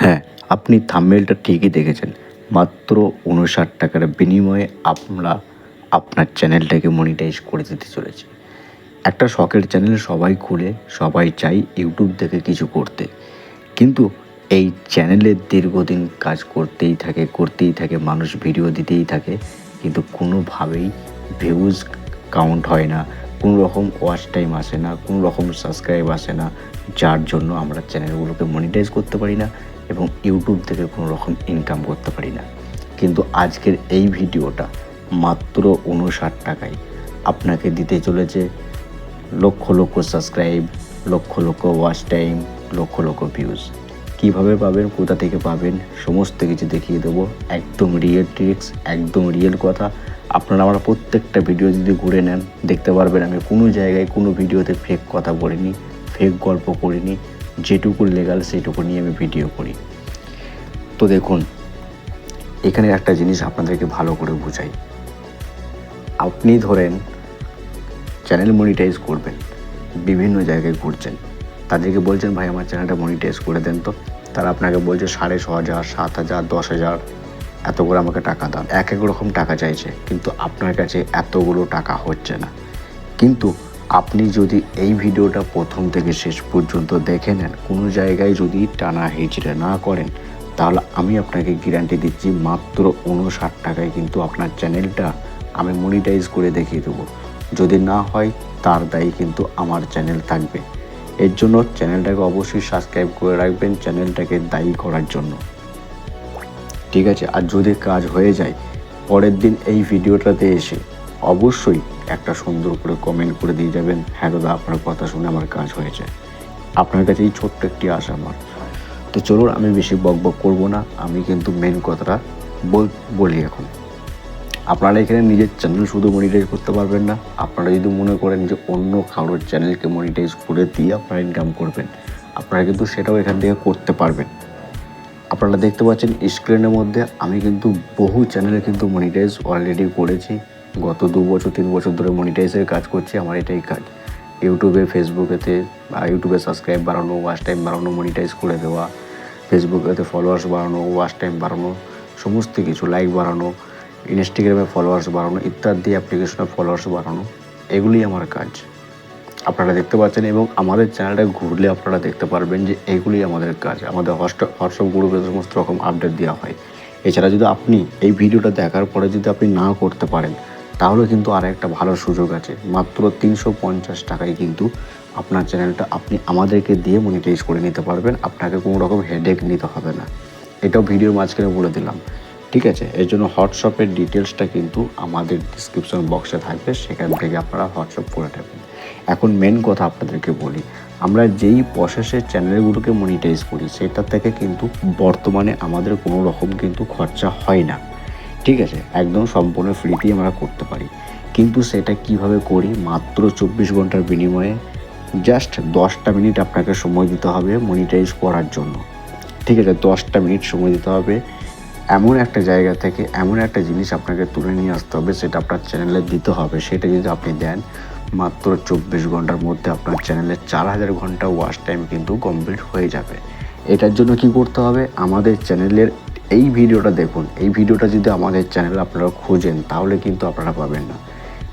হ্যাঁ আপনি থাম্বেলটা ঠিকই দেখেছেন। মাত্র উনষাট টাকার বিনিময়ে আমরা আপনার চ্যানেলটাকে মনিটাইজ করে দিতে চলেছি। একটা শখের চ্যানেল সবাই খুলে, সবাই চাই ইউটিউব থেকে কিছু করতে। কিন্তু এই চ্যানেলে দীর্ঘদিন কাজ করতেই থাকে করতেই থাকে, মানুষ ভিডিও দিতেই থাকে। কিন্তু কোনোভাবেই ভিউজ কাউন্ট হয় না কোনো রকম ওয়াচ টাইম আসে না কোনো রকম সাবস্ক্রাইব আসে না, যার জন্য আমরা চ্যানেলগুলোকে মনিটাইজ করতে পারি না। এবং ইউটিউব থেকে কোনো রকম ইনকাম করতে পারি না। কিন্তু আজকের এই ভিডিওটা মাত্র উনষাট টাকায় আপনাকে দিতে চলেছে lakh lakh subscribe lakh lakh watch time lakh lakh views কীভাবে পাবেন, কোথা থেকে পাবেন, সমস্ত কিছু দেখিয়ে দেবো। একদম রিয়েল ট্রিক্স একদম রিয়েল কথা। আপনারা আমার প্রত্যেকটা ভিডিও যদি ঘুরে নেন, দেখতে পারবেন আমি কোনো জায়গায় কোনো ভিডিওতে ফেক কথা বলিনি ফেক গল্প করিনি। যেটুকু লেগাল সেটুকু নিয়ে আমি ভিডিও করি। তো দেখুন, এখানে একটা জিনিস আপনাদেরকে ভালো করে বুঝাই। আপনি ধরেন চ্যানেল মনিটাইজ করবেন, বিভিন্ন জায়গায় ঘুরছেন। তাদেরকে বলছেন, ভাই, আমার চ্যানেলটা মনিটাইজ করে দেন তো। তারা আপনাকে বলছে, সাড়ে ছ হাজার, সাত হাজার, দশ হাজার, এত করে আমাকে টাকা দাও। এক এক রকম টাকা চাইছে, কিন্তু আপনার কাছে এতগুলো টাকা হচ্ছে না। কিন্তু আপনি যদি এই ভিডিওটা প্রথম থেকে শেষ পর্যন্ত দেখে নেন, কোনো জায়গায় যদি টানা হিচড়ে না করেন, তাহলে আমি আপনাকে গ্যারান্টি দিচ্ছি মাত্র উনষাট টাকায় কিন্তু আপনার চ্যানেলটা আমি মনিটাইজ করে দেখিয়ে দেবো। যদি না হয়, তার দায়ী কিন্তু আমার চ্যানেল থাকবে। এর জন্য চ্যানেলটাকে অবশ্যই সাবস্ক্রাইব করে রাখবেন চ্যানেলটাকে দায়ী করার জন্য। ঠিক আছে? আর যদি কাজ হয়ে যায়, পরের দিন এই ভিডিওটাতে এসে অবশ্যই একটা সুন্দর করে কমেন্ট করে দিয়ে যাবেন। হ্যাঁ দাদা, আপনার কথা শুনে আমার কাজ হয়েছে। আপনার কাছে এই ছোট্ট একটি আশা আমার। তো চলুন, আমি বেশি বক বক করব না। আমি কিন্তু মেন কথাটা বল বলি এখন। আপনারা এখানে নিজের চ্যানেল শুধু মনিটাইজ করতে পারবেন না। আপনারা যদি মনে করেন যে অন্য কারোর চ্যানেলকে মনিটাইজ করে দিয়ে আপনারা ইনকাম করবেন, আপনারা কিন্তু সেটাও এখান থেকে করতে পারবেন। আপনারা দেখতে পাচ্ছেন স্ক্রিনের মধ্যে আমি কিন্তু বহু চ্যানেলে কিন্তু মনিটাইজ অলরেডি করেছি। গত দু বছর, তিন বছর ধরে মনিটাইজের কাজ করছি, আমার এটাই কাজ। ইউটিউবে ফেসবুকেতে ইউটিউবে সাবস্ক্রাইব বাড়ানো ওয়াচ টাইম বাড়ানো মনিটাইজ করে দেওয়া ফেসবুকেতে ফলোয়ার্স বাড়ানো ওয়াচ টাইম বাড়ানো, সমস্ত কিছু লাইক বাড়ানো ইনস্টাগ্রামে ফলোয়ার্স বাড়ানো, ইত্যাদি অ্যাপ্লিকেশনে ফলোয়ার্স বাড়ানো এগুলি আমার কাজ। আপনারা দেখতে পাচ্ছেন এবং আমাদের চ্যানেলটা ঘুরলে আপনারা দেখতে পারবেন যে এইগুলি আমাদের কাজ। আমাদের হোয়াটসঅ্যাপ হোয়াটসঅ্যাপ গ্রুপে সমস্ত রকম আপডেট দেওয়া হয়। এছাড়া যদি আপনি এই ভিডিওটা দেখার পরে যদি আপনি না করতে পারেন তাহলে কিন্তু আর একটা ভালো সুযোগ আছে। মাত্র তিনশো পঞ্চাশ টাকায় কিন্তু আপনার চ্যানেলটা আপনি আমাদেরকে দিয়ে মনিটাইজ করে নিতে পারবেন। আপনাকে কোনো রকম হেডেক নিতে হবে না। এটাও ভিডিওর মাঝখানে বলে দিলাম। ঠিক আছে? এর জন্য হোয়াটসঅ্যাপের ডিটেলসটা কিন্তু আমাদের ডিসক্রিপশন বক্সে থাকবে। সেখান থেকে আপনারা হোয়াটসঅ্যাপ করে নেবেন। এখন মেন কথা আপনাদেরকে বলি। আমরা যেই প্রসেসের চ্যানেলগুলোকে মনিটাইজ করি সেটা থেকে কিন্তু বর্তমানে আমাদের কোনো রকম কিন্তু খরচা হয় না। ঠিক আছে, একদম সম্পূর্ণ ফ্রিতেই আমরা করতে পারি। কিন্তু সেটা কীভাবে করি? মাত্র চব্বিশ ঘণ্টার বিনিময়ে জাস্ট দশটা মিনিট আপনাকে সময় দিতে হবে মনিটাইজ করার জন্য। ঠিক আছে, দশটা মিনিট সময় দিতে হবে। এমন একটা জায়গা থেকে এমন একটা জিনিস আপনাকে তুলে নিয়ে আসতে হবে, সেটা আপনার চ্যানেলে দিতে হবে। সেটা যদি আপনি দেন, মাত্র চব্বিশ ঘণ্টার মধ্যে আপনার চ্যানেলে চার হাজার ঘণ্টা ওয়াচ টাইম কিন্তু কমপ্লিট হয়ে যাবে। এটার জন্য কি করতে হবে? আমাদের চ্যানেলের এই ভিডিওটা দেখুন, এই ভিডিওটা যদি আমাদের চ্যানেলে আপনারা খোঁজেন, তাহলে কিন্তু আপনারা পাবেন না।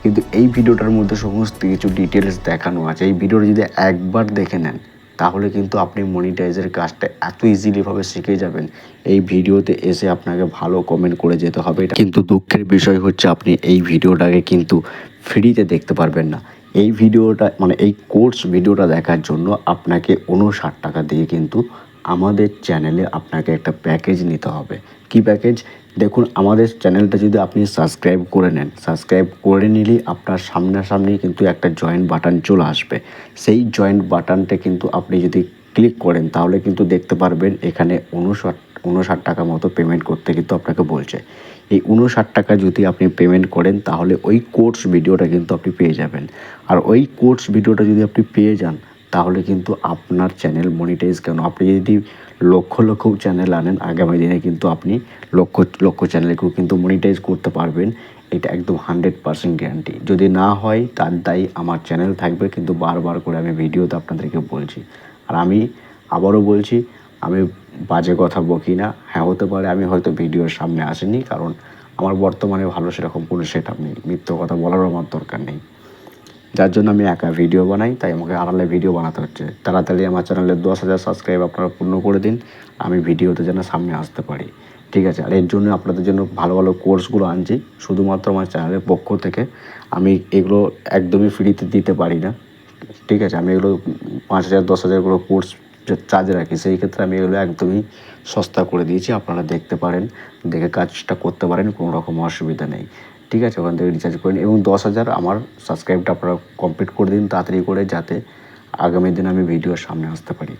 কিন্তু এই ভিডিওটার মধ্যে সমস্ত কিছু ডিটেলস দেখানো আছে। এই ভিডিওটা যদি একবার দেখে নেন, তাহলে কিন্তু আপনি মনিটাইজের কাজটা এত ইজিলিভাবে শিখে যাবেন। এই ভিডিওতে এসে আপনাকে ভালো কমেন্ট করে যেতে হবে। এটা কিন্তু দুঃখের বিষয় হচ্ছে, আপনি এই ভিডিওটাকে কিন্তু ফ্রিতে দেখতে পারবেন না। এই ভিডিওটা মানে এই কোর্স ভিডিওটা দেখার জন্য আপনাকে উনষাট টাকা দিয়ে কিন্তু আমাদের চ্যানেলে আপনাকে একটা প্যাকেজ নিতে হবে। কি প্যাকেজ দেখুন, আমাদের চ্যানেলটা যদি আপনি সাবস্ক্রাইব করে নেন সাবস্ক্রাইব করে নিলেই আপনার সামনাসামনি কিন্তু একটা জয়েন্ট বাটন চলে আসবে। সেই জয়েন্ট বাটনটা কিন্তু আপনি যদি ক্লিক করেন, তাহলে কিন্তু দেখতে পারবেন এখানে উনষাট উনষাট টাকা মতো পেমেন্ট করতে কিন্তু আপনাকে বলছে। এই উনষাট টাকা যদি আপনি পেমেন্ট করেন, তাহলে ওই কোর্স ভিডিওটা কিন্তু আপনি পেয়ে যাবেন। আর ওই কোর্স ভিডিওটা যদি আপনি পেয়ে যান তাহলে কিন্তু আপনার চ্যানেল মনিটাইজ কেন? আপনি যদি লক্ষ লক্ষ চ্যানেল আনেন, আগামী দিনে কিন্তু আপনি লক্ষ লক্ষ চ্যানেলকেও কিন্তু মনিটাইজ করতে পারবেন। এটা একদম হান্ড্রেড পার্সেন্ট গ্যারান্টি যদি না হয়, তার দায়ী আমার চ্যানেল থাকবে, কিন্তু বারবার করে আমি ভিডিওতে আপনাদেরকে বলছি। আর আমি আবারও বলছি, আমি বাজে কথা বকি না। হ্যাঁ হতে পারে আমি হয়তো ভিডিওর সামনে আসিনি, কারণ আমার বর্তমানে ভালো সেরকম কোনো সেট আপ নেই। মিথ্য কথা বলারও আমার দরকার নেই। যার জন্য আমি একা ভিডিও বানাই, তাই আমাকে আড়ালে ভিডিও বানাতে হচ্ছে। তাড়াতাড়ি আমার চ্যানেলে দশ হাজার সাবস্ক্রাইব আপনারা পূর্ণ করে দিন, আমি ভিডিওতে যেন সামনে আসতে পারি। ঠিক আছে? আর এর জন্য আপনাদের জন্য ভালো ভালো কোর্সগুলো আনছি, শুধুমাত্র আমার চ্যানেলের পক্ষ থেকে। আমি এগুলো একদমই ফ্রিতে দিতে পারি না। ঠিক আছে? আমি এগুলো পাঁচ হাজার, দশ হাজার করে কোর্স চার্জ রাখি, সেই ক্ষেত্রে আমি এগুলো একদমই সস্তা করে দিয়েছি। আপনারা দেখতে পারেন, দেখে কাজটা করতে পারেন, কোনো রকম অসুবিধা নেই। ঠিক আছে, ওখান থেকে রিচার্জ করে এবং দশ হাজার আমার সাবস্ক্রাইবটা আপনারা কমপ্লিট করে দিন তাড়াতাড়ি করে যাতে আগামী দিন আমি ভিডিওর সামনে আসতে পারি।